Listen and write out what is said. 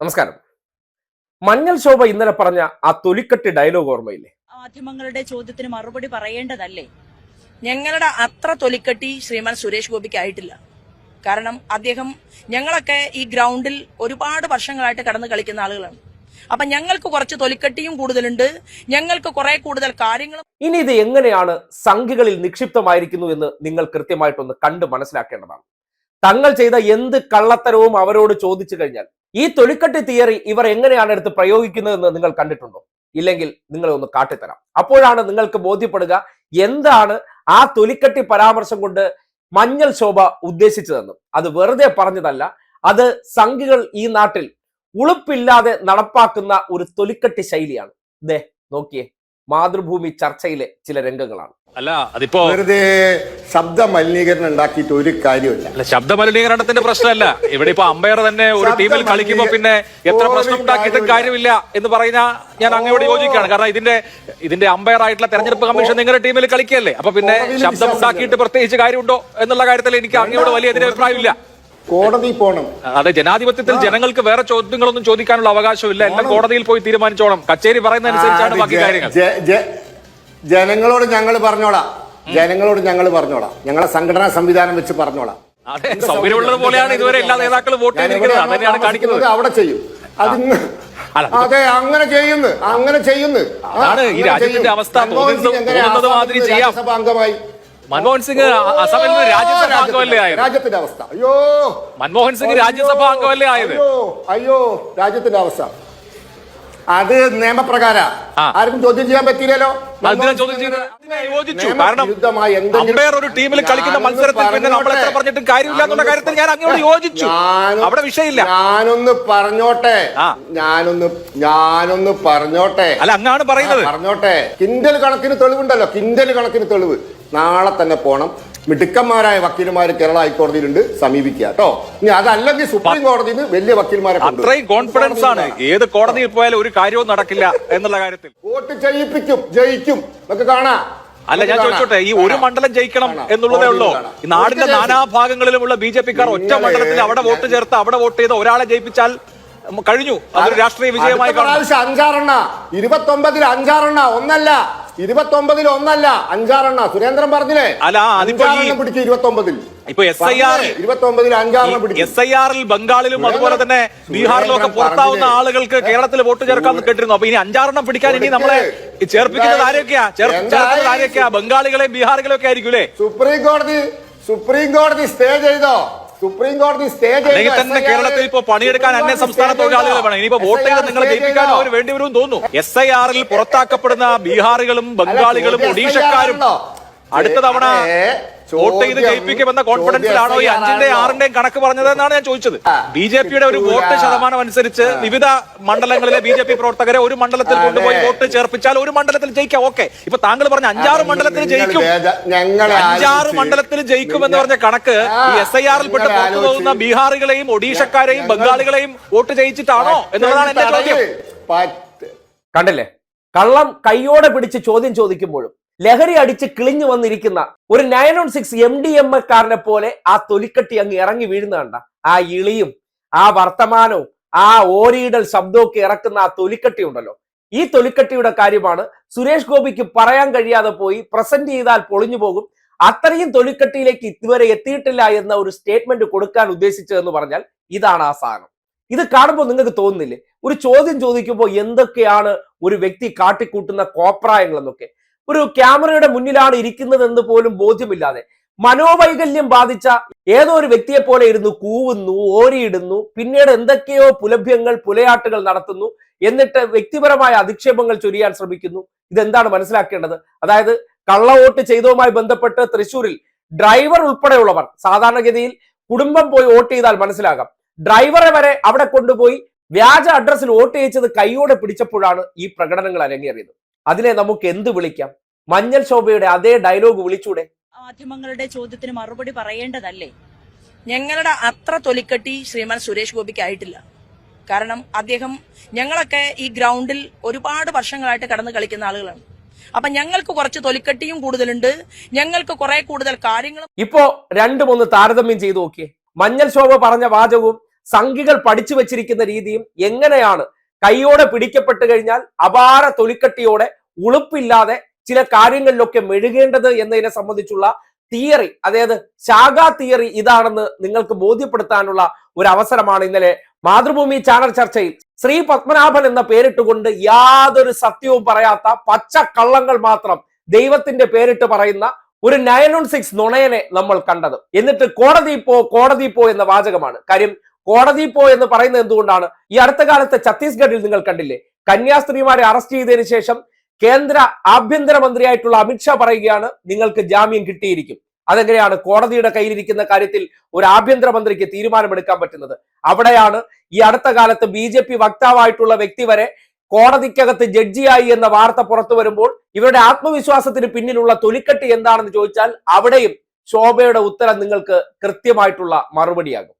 നമസ്കാരം. മഞ്ഞൾ ശോഭ ഇന്നലെ പറഞ്ഞ ആ തൊലിക്കട്ടി ഡയലോഗ് ഓർമ്മയില്ലേ? മാധ്യമങ്ങളുടെ ചോദ്യത്തിന് മറുപടി പറയേണ്ടതല്ലേ? ഞങ്ങളുടെ അത്ര തൊലിക്കട്ടി ശ്രീമാൻ സുരേഷ് ഗോപിക്ക് ആയിട്ടില്ല. കാരണം അദ്ദേഹം ഞങ്ങളൊക്കെ ഈ ഗ്രൗണ്ടിൽ ഒരുപാട് വർഷങ്ങളായിട്ട് കടന്നു കളിക്കുന്ന ആളുകളാണ്. അപ്പൊ ഞങ്ങൾക്ക് കുറച്ച് തൊലിക്കട്ടിയും കൂടുതലുണ്ട്. ഞങ്ങൾക്ക് കുറെ കൂടുതൽ കാര്യങ്ങളും ഇനി ഇത് എങ്ങനെയാണ് സംഖ്യകളിൽ നിക്ഷിപ്തമായിരിക്കുന്നു എന്ന് നിങ്ങൾ കൃത്യമായിട്ടൊന്ന് കണ്ട് മനസ്സിലാക്കേണ്ടതാണ്. തങ്ങൾ ചെയ്ത എന്ത് കള്ളത്തരവും അവരോട് ചോദിച്ചു കഴിഞ്ഞാൽ ഈ തൊലിക്കട്ടി തിയറി ഇവർ എങ്ങനെയാണ് എടുത്ത് പ്രയോഗിക്കുന്നതെന്ന് നിങ്ങൾ കണ്ടിട്ടുണ്ടോ? ഇല്ലെങ്കിൽ നിങ്ങളെ ഒന്ന് കാട്ടിത്തരാം. അപ്പോഴാണ് നിങ്ങൾക്ക് ബോധ്യപ്പെടുക എന്താണ് ആ തൊലിക്കട്ടി പരാമർശം കൊണ്ട് മഞ്ഞൾ ശോഭ ഉദ്ദേശിച്ചതെന്നും. അത് വെറുതെ പറഞ്ഞതല്ല അത് സംഘികൾ ഈ നാട്ടിൽ ഉളുപ്പില്ലാതെ നടപ്പാക്കുന്ന ഒരു തൊലിക്കട്ടി ശൈലിയാണ്. ദേ നോക്കിയേ. മാതൃഭൂമി ചർച്ചയിലെ ചില രംഗങ്ങളാണ്. അല്ല അതിപ്പോ വെറുതെ ശബ്ദ മലിനീകരണം ഉണ്ടാക്കിയിട്ട് ഒരു കാര്യമില്ല അല്ല ശബ്ദ മലിനീകരണത്തിന്റെ പ്രശ്നമല്ല. ഇവിടെ ഇപ്പൊ അമ്പയർ തന്നെ ഒരു ടീമിൽ കളിക്കുമ്പോ പിന്നെ എത്ര പ്രശ്നം ഉണ്ടാക്കിയിട്ടും കാര്യമില്ല. എന്ന് പറയുന്ന ഞാൻ അങ്ങയോട് യോജിക്കുകയാണ്. കാരണം ഇതിന്റെ ഇതിന്റെ അമ്പയർ ആയിട്ടുള്ള തെരഞ്ഞെടുപ്പ് കമ്മീഷൻ നിങ്ങളുടെ ടീമിൽ കളിക്കല്ലേ അപ്പൊ പിന്നെ ശബ്ദം ഉണ്ടാക്കിയിട്ട് പ്രത്യേകിച്ച് കാര്യമുണ്ടോ എന്നുള്ള കാര്യത്തിൽ എനിക്ക് അങ്ങയോട് വലിയ എതിരെ അഭിപ്രായമില്ല കോടതി പോണം. അതെ ജനാധിപത്യത്തിൽ ജനങ്ങൾക്ക് വേറെ ചോദ്യങ്ങളൊന്നും ചോദിക്കാനുള്ള അവകാശമില്ല. എല്ലാം കോടതിയിൽ പോയി തീരുമാനിച്ചോണം. കച്ചേരി പറയുന്ന അനുസരിച്ചാണ് ബാക്കി കാര്യങ്ങൾ. ജനങ്ങളോട് ഞങ്ങൾ പറഞ്ഞോളാം. ജനങ്ങളോട് ഞങ്ങൾ പറഞ്ഞോളാം. ഞങ്ങളെ സംഘടനാ സംവിധാനം വെച്ച് പറഞ്ഞോളാം. അതെ സൗകര്യമുള്ളത് പോലെയാണ് ഇതുവരെ എല്ലാ നേതാക്കളും വോട്ട് ഞാൻ ചെയ്തിരിക്കുന്നത്. അതന്നെയാണ് കാണിക്കുന്നത്. അവിടെ ചെയ്യും. അത് അതെ അങ്ങനെ ചെയ്യുന്നു. അങ്ങനെ ചെയ്യുന്നു. ഈ രാജ്യത്തിന്റെ അവസ്ഥ. തോന്നുന്നത് മാതിരി ചെയ്യാം. അംഗമായി? മൻമോഹൻ സിംഗ് അസമിൽ നിന്ന് രാജ്യസഭാ അംഗമല്ലേ ആയത്? രാജ്യത്തിന്റെ അവസ്ഥ. അയ്യോ. മൻമോഹൻ സിംഗ് രാജ്യസഭ അംഗമല്ലേ ആയത്? അയ്യോ രാജ്യത്തിന്റെ അവസ്ഥ. അത് നിയമപ്രകാര. ആരും ആർക്കും ചോദ്യം ചെയ്യാൻ പറ്റിയില്ലല്ലോ. യോജിച്ചു. കാരണം അമ്പയർ ഒരു ടീമിൽ കളിക്കുന്ന ഞാനൊന്ന് മത്സരത്തിൽ പിന്നെ നമ്മൾ എത്ര പറഞ്ഞോട്ടെ. പറഞ്ഞിട്ടും കാര്യമില്ല എന്നുള്ള കാര്യത്തിൽ ഞാൻ അങ്ങോട്ട് യോജിച്ചു. അവിടെ വിഷയമില്ല. ഞാനൊന്ന് പറഞ്ഞോട്ടെ. ഞാനൊന്ന് ഞാനൊന്ന് പറഞ്ഞോട്ടെ. അല്ല അങ്ങാണ് പറയുന്നത്. പറഞ്ഞോട്ടെ. കിൻഡൽ കണക്കിന് തെളിവുണ്ടല്ലോ. കിൻഡൽ കണക്കിന് തെളിവ്. നാളെ തന്നെ പോകണം മിടുക്കന്മാരായ വക്കീലുമാർ കേരള ഹൈക്കോടതിയിലുണ്ട് സമീപിക്കുക കേട്ടോ. ഇനി അതല്ലെങ്കിൽ സുപ്രീം കോടതിയിൽ നിന്ന് വലിയ വക്കീൽമാരെ. അത്രയും കോൺഫിഡൻസ് ആണ്. ഏത് കോടതിയിൽ പോയാലും ഒരു കാര്യവും നടക്കില്ല എന്നുള്ള കാര്യത്തിൽ. വോട്ട് ചെയ്യിപ്പിക്കും ജയിക്കും. നമുക്ക് കാണാം. അല്ല ഞാൻ ചോദിച്ചോട്ടെ ഈ ഒരു മണ്ഡലം ജയിക്കണം എന്നുള്ളതേ ഉള്ളൂ. ഈ നാടിന്റെ നാനാഭാഗങ്ങളിലുമുള്ള നാനാ ഭാഗങ്ങളിലുമുള്ള ബി ജെ പിക്കാർ ഒറ്റ മണ്ഡലത്തിൽ അവിടെ വോട്ട് ചേർത്ത് അവിടെ വോട്ട് ചെയ്ത് ഒരാളെ ജയിപ്പിച്ചാൽ കഴിഞ്ഞു. അതൊരു രാഷ്ട്രീയ വിജയമായി അഞ്ചാറെണ്ണ. ഇരുപത്തി ഇരുപത്തൊമ്പതിൽ അഞ്ചാറെണ്ണ. ഒന്നല്ല. ഇരുപത്തൊമ്പതിൽ ഒന്നല്ല അഞ്ചാറെണ്ണ. സുരേന്ദ്രൻ പറഞ്ഞില്ലേ? അല്ല, അഞ്ചാറെണ്ണം പിടിക്കും ഇരുപത്തൊമ്പതിൽ. ഇപ്പൊ ആർ ഇരുപത്തൊമ്പതിൽ അഞ്ചാറെണ്ണം പിടിക്കും എസ് ഐ ആറിൽ ബംഗാളിലും അതുപോലെ തന്നെ ബീഹാറിലും ഒക്കെ പുറത്താവുന്ന? ആളുകൾക്ക് കേരളത്തിൽ വോട്ട് ചേർക്കാമെന്ന് കേട്ടിരുന്നു. അപ്പൊ ഇനി അഞ്ചാറെണ്ണം പിടിക്കാൻ ഇനി നമ്മളെ. ചേർപ്പിക്കുന്നത് ആരൊക്കെയാ? ചേർക്കുന്നത് ആരൊക്കെയാ? ബംഗാളികളെയും ബീഹാറികളെയും ഒക്കെ ആയിരിക്കും അല്ലേ സുപ്രീം കോടതി സുപ്രീം കോടതി സ്റ്റേ ചെയ്തോ? സുപ്രീം കോടതി സ്റ്റേ തന്നെ കേരളത്തിൽ ഇപ്പോ പണിയെടുക്കാൻ അന്യ സംസ്ഥാന തൊഴിലാളികൾ വേണം. ഇനിയിപ്പോ വോട്ട് ചെയ്ത് നിങ്ങൾ ജയിപ്പിക്കാൻ അവർ വേണ്ടി വരും തോന്നുന്നു. എസ് ഐ ആറിൽ പുറത്താക്കപ്പെടുന്ന ബീഹാറികളും ബംഗാളികളും ഒഡീഷക്കാരും അടുത്ത തവണ വോട്ട് ചെയ്ത് ജയിപ്പിക്കുമെന്ന കോൺഫിഡൻസിലാണോ ഈ അഞ്ചിന്റെ ആറിന്റെയും കണക്ക് പറഞ്ഞത് എന്നാണ് ഞാൻ ചോദിച്ചത്. ബി ജെ പിയുടെ ഒരു വോട്ട് ശതമാനം അനുസരിച്ച് വിവിധ മണ്ഡലങ്ങളിലെ ബി ജെ പി പ്രവർത്തകരെ ഒരു മണ്ഡലത്തിൽ കൊണ്ടുപോയി വോട്ട് ചേർപ്പിച്ചാൽ ഒരു മണ്ഡലത്തിൽ ജയിക്കാം. ഓക്കെ. ഇപ്പൊ താങ്കൾ പറഞ്ഞ അഞ്ചാറ് മണ്ഡലത്തിൽ ജയിക്കും. ഞങ്ങളെ അഞ്ചാറ് മണ്ഡലത്തിൽ ജയിക്കും എന്ന് പറഞ്ഞ കണക്ക് ഈ എസ് ഐ ആറിൽ പെട്ട് പുറത്തു പോകുന്ന ബീഹാറികളെയും ഒഡീഷക്കാരെയും ബംഗാളികളെയും വോട്ട് ജയിച്ചിട്ടാണോ എന്നുള്ളതാണ് എന്റെ ചോദ്യം. കണ്ടില്ലേ? കള്ളം കൈയോടെ പിടിച്ച് ചോദ്യം ചോദിക്കുമ്പോഴും ലഹരി അടിച്ച് കിളിഞ്ഞു വന്നിരിക്കുന്ന ഒരു nine on six M D M എക്കാരനെ പോലെ ആ തൊലിക്കട്ടി അങ്ങ് ഇറങ്ങി വീഴുന്ന കണ്ട. ആ ഇളിയും ആ വർത്തമാനവും ആ ഓരിയിടൽ ശബ്ദമൊക്കെ ഇറക്കുന്ന ആ തൊലിക്കട്ടി ഉണ്ടല്ലോ. ഈ തൊലിക്കട്ടിയുടെ കാര്യമാണ് സുരേഷ് ഗോപിക്ക് പറയാൻ കഴിയാതെ പോയി പ്രസന്റ് ചെയ്താൽ പൊളിഞ്ഞു പോകും. അത്രയും തൊലിക്കട്ടിയിലേക്ക് ഇതുവരെ എത്തിയിട്ടില്ല എന്ന ഒരു സ്റ്റേറ്റ്മെന്റ് കൊടുക്കാൻ ഉദ്ദേശിച്ചതെന്ന് പറഞ്ഞാൽ ഇതാണ് ആ സാധനം. ഇത് കാണുമ്പോൾ നിങ്ങൾക്ക് തോന്നുന്നില്ലേ? ഒരു ചോദ്യം ചോദിക്കുമ്പോൾ എന്തൊക്കെയാണ് ഒരു വ്യക്തി കാട്ടിക്കൂട്ടുന്ന കോപ്രായങ്ങൾ എന്നൊക്കെ. ഒരു ക്യാമറയുടെ മുന്നിലാണ് ഇരിക്കുന്നത് എന്ന് പോലും ബോധ്യമില്ലാതെ മനോവൈകല്യം ബാധിച്ച ഏതോ ഒരു വ്യക്തിയെ പോലെ ഇരുന്ന് കൂവുന്നു ഓരിയിടുന്നു പിന്നീട് എന്തൊക്കെയോ പുലഭ്യങ്ങൾ പുലയാട്ടുകൾ നടത്തുന്നു എന്നിട്ട് വ്യക്തിപരമായ അധിക്ഷേപങ്ങൾ ചൊരിയാൻ ശ്രമിക്കുന്നു. ഇതെന്താണ് മനസ്സിലാക്കേണ്ടത്? അതായത് കള്ളവോട്ട് ചെയ്തതുമായി ബന്ധപ്പെട്ട് തൃശൂരിൽ ഡ്രൈവർ ഉൾപ്പെടെയുള്ളവർ സാധാരണഗതിയിൽ കുടുംബം പോയി വോട്ട് ചെയ്താൽ മനസ്സിലാകാം. ഡ്രൈവറെ വരെ അവിടെ കൊണ്ടുപോയി വ്യാജ അഡ്രസ്സിൽ വോട്ട് ചെയ്യിച്ചത് കൈയോടെ പിടിച്ചപ്പോഴാണ് ഈ പ്രകടനങ്ങൾ അരങ്ങേറിയത്. അതിനെ നമുക്ക് എന്ത് വിളിക്കാം? മഞ്ഞൾ ശോഭയുടെ അതേ ഡയലോഗ് വിളിച്ചൂടെ? മാധ്യമങ്ങളുടെ ചോദ്യത്തിന് മറുപടി പറയേണ്ടതല്ലേ? ഞങ്ങളുടെ അത്ര തൊലിക്കെട്ടി ശ്രീമാൻ സുരേഷ് ഗോപിക്ക് ആയിട്ടില്ല കാരണം അദ്ദേഹം ഞങ്ങളൊക്കെ ഈ ഗ്രൗണ്ടിൽ ഒരുപാട് വർഷങ്ങളായിട്ട് കടന്നു കളിക്കുന്ന ആളുകളാണ്. അപ്പൊ ഞങ്ങൾക്ക് കുറച്ച് തൊലിക്കെട്ടിയും കൂടുതലുണ്ട്. ഞങ്ങൾക്ക് കുറെ കൂടുതൽ കാര്യങ്ങളും ഇപ്പോ രണ്ടും മൂന്ന് താരതമ്യം ചെയ്തു നോക്കിയേ. മഞ്ഞൾ ശോഭ പറഞ്ഞ വാചകവും സംഖികൾ പഠിച്ചു വെച്ചിരിക്കുന്ന രീതിയും എങ്ങനെയാണ്? കൈയോടെ പിടിക്കപ്പെട്ട് കഴിഞ്ഞാൽ അപാര തൊലിക്കട്ടിയോടെ ഉളുപ്പില്ലാതെ ചില കാര്യങ്ങളിലൊക്കെ മെഴുകേണ്ടത് എന്നതിനെ സംബന്ധിച്ചുള്ള തിയറി അതായത് ശാഖാ തിയറി ഇതാണെന്ന് നിങ്ങൾക്ക് ബോധ്യപ്പെടുത്താനുള്ള ഒരു അവസരമാണ് ഇന്നലെ മാതൃഭൂമി ചാനൽ ചർച്ചയിൽ. ശ്രീ പത്മനാഭൻ എന്ന പേരിട്ടുകൊണ്ട് യാതൊരു സത്യവും പറയാത്ത പച്ച കള്ളങ്ങൾ മാത്രം ദൈവത്തിന്റെ പേരിട്ട് പറയുന്ന ഒരു നയൻ ഓൺ സിക്സ് നുണയനെ നമ്മൾ കണ്ടത്. എന്നിട്ട് കോടതി പോ കോടതി പോ എന്ന വാചകമാണ്. കാര്യം കോടതി പോ എന്ന് പറയുന്നത് എന്തുകൊണ്ടാണ്? ഈ അടുത്ത കാലത്ത് ഛത്തീസ്ഗഡിൽ നിങ്ങൾ കണ്ടില്ലേ? കന്യാസ്ത്രീമാരെ അറസ്റ്റ് ചെയ്തതിനു ശേഷം കേന്ദ്ര ആഭ്യന്തര മന്ത്രിയായിട്ടുള്ള അമിത്ഷാ പറയുകയാണ് നിങ്ങൾക്ക് ജാമ്യം കിട്ടിയിരിക്കും. അതെങ്ങനെയാണ്? കോടതിയുടെ കയ്യിലിരിക്കുന്ന കാര്യത്തിൽ ഒരു ആഭ്യന്തര മന്ത്രിക്ക് തീരുമാനമെടുക്കാൻ പറ്റുന്നത്. അവിടെയാണ് ഈ അടുത്ത കാലത്ത് ബി ജെ പി വക്താവായിട്ടുള്ള വ്യക്തി വരെ കോടതിക്കകത്ത് ജഡ്ജിയായി എന്ന വാർത്ത പുറത്തു വരുമ്പോൾ ഇവരുടെ ആത്മവിശ്വാസത്തിന് പിന്നിലുള്ള തൊലിക്കെട്ട് എന്താണെന്ന് ചോദിച്ചാൽ അവിടെയും ശോഭയുടെ ഉത്തരം നിങ്ങൾക്ക് കൃത്യമായിട്ടുള്ള മറുപടിയാകും.